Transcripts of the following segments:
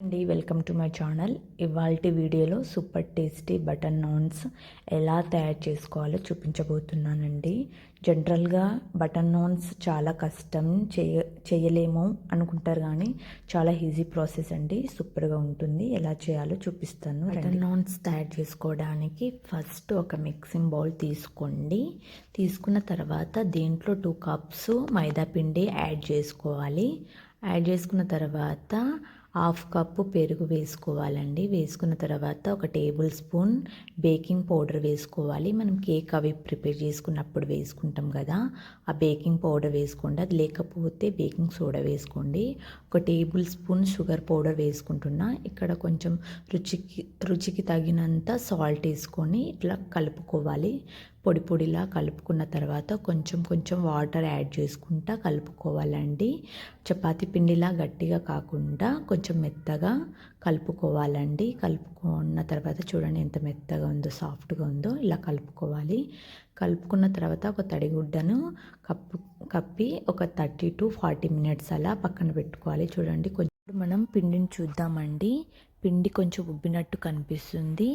అండి welcome to my channel. ఇవాళ వీడియోలో సూపర్ టేస్టీ బటన్ నాన్స్ ఎలా తయారు చేసుకోవాలో చూపించబోతున్నానండి. జనరల్గా బటన్ నాన్స్ చాలా కష్టం చేయ చేయలేము అనుకుంటారు కానీ చాలా ఈజీ ప్రాసెస్ అండి. సూపర్గా ఉంటుంది. ఎలా చేయాలో చూపిస్తాను. బటన్ నాన్స్ తయారు చేసుకోవడానికి ఫస్ట్ ఒక మిక్సింగ్ బౌల్ తీసుకోండి. తీసుకున్న తర్వాత దీంట్లో టూ కప్స్ మైదా పిండి యాడ్ చేసుకోవాలి. యాడ్ చేసుకున్న తర్వాత హాఫ్ కప్పు పెరుగు వేసుకోవాలండి. వేసుకున్న తర్వాత ఒక టేబుల్ స్పూన్ బేకింగ్ పౌడర్ వేసుకోవాలి. మనం కేక్ అవి ప్రిపేర్ చేసుకున్నప్పుడు వేసుకుంటాం కదా ఆ బేకింగ్ పౌడర్ వేసుకోండి. అది లేకపోతే బేకింగ్ సోడా వేసుకోండి. ఒక టేబుల్ స్పూన్ షుగర్ పౌడర్ వేసుకుంటున్నా. ఇక్కడ కొంచెం రుచికి రుచికి తగినంత సాల్ట్ వేసుకొని ఇట్లా కలుపుకోవాలి. పొడి పొడిలా కలుపుకున్న తర్వాత కొంచెం కొంచెం వాటర్ యాడ్ చేసుకుంటా కలుపుకోవాలండి. చపాతి పిండిలా గట్టిగా కాకుండా కొంచెం మెత్తగా కలుపుకోవాలండి. కలుపుకున్న తర్వాత చూడండి ఎంత మెత్తగా ఉందో సాఫ్ట్గా ఉందో ఇలా కలుపుకోవాలి. కలుపుకున్న తర్వాత ఒక తడిగుడ్డను కప్పు కప్పి ఒక థర్టీ టు ఫార్టీ మినిట్స్ అలా పక్కన పెట్టుకోవాలి. చూడండి కొంచెం మనం పిండిని చూద్దామండి. పిండి కొంచెం ఉబ్బినట్టు కనిపిస్తుంది.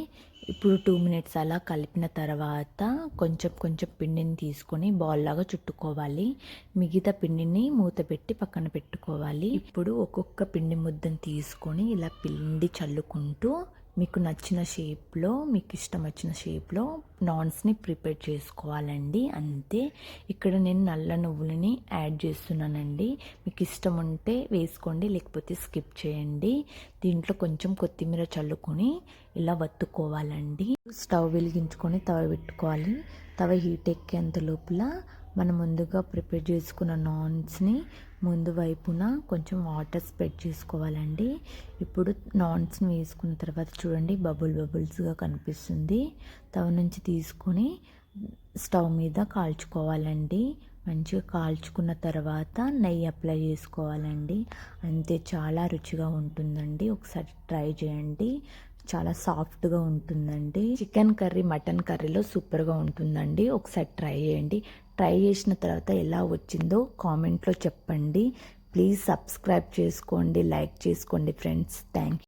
ఇప్పుడు టూ మినిట్స్ అలా కలిపిన తర్వాత కొంచెం కొంచెం పిండిని తీసుకొని బాల్ లాగా చుట్టుకోవాలి. మిగతా పిండిని మూత పెట్టి పక్కన పెట్టుకోవాలి. ఇప్పుడు ఒక్కొక్క పిండి ముద్దను తీసుకొని ఇలా పిండి చల్లుకుంటూ మీకు నచ్చిన షేప్లో మీకు ఇష్టం వచ్చిన షేప్లో నాన్స్ని ప్రిపేర్ చేసుకోవాలండి. అంతే. ఇక్కడ నేను నల్ల నువ్వులని యాడ్ చేస్తున్నానండి. మీకు ఇష్టం ఉంటే వేసుకోండి లేకపోతే స్కిప్ చేయండి. దీంట్లో కొంచెం కొత్తిమీర చల్లుకొని ఇలా వత్తుకోవాలండి. స్టవ్ వెలిగించుకొని తవ పెట్టుకోవాలి. తవ హీట్ ఎక్కేంత లోపల మనం ముందుగా ప్రిపేర్ చేసుకున్న నాన్స్ని ముందు వైపున కొంచెం వాటర్ స్ప్రెడ్ చేసుకోవాలండి. ఇప్పుడు నాన్స్ని వేసుకున్న తర్వాత చూడండి బబుల్ బబుల్స్గా కనిపిస్తుంది. తవ నుంచి తీసుకొని స్టవ్ మీద కాల్చుకోవాలండి. మంచిగా కాల్చుకున్న తర్వాత నెయ్యి అప్లై చేసుకోవాలండి. అంతే చాలా రుచిగా ఉంటుందండి. ఒకసారి ట్రై చేయండి. చాలా సాఫ్ట్గా ఉంటుందండి. చికెన్ కర్రీ మటన్ కర్రీలో సూపర్గా ఉంటుందండి. ఒకసారి ట్రై చేయండి. ట్రై చేసిన తర్వాత ఎలా వచ్చిందో కామెంట్లో చెప్పండి. ప్లీజ్ సబ్స్క్రైబ్ చేసుకోండి లైక్ చేసుకోండి ఫ్రెండ్స్. Thank you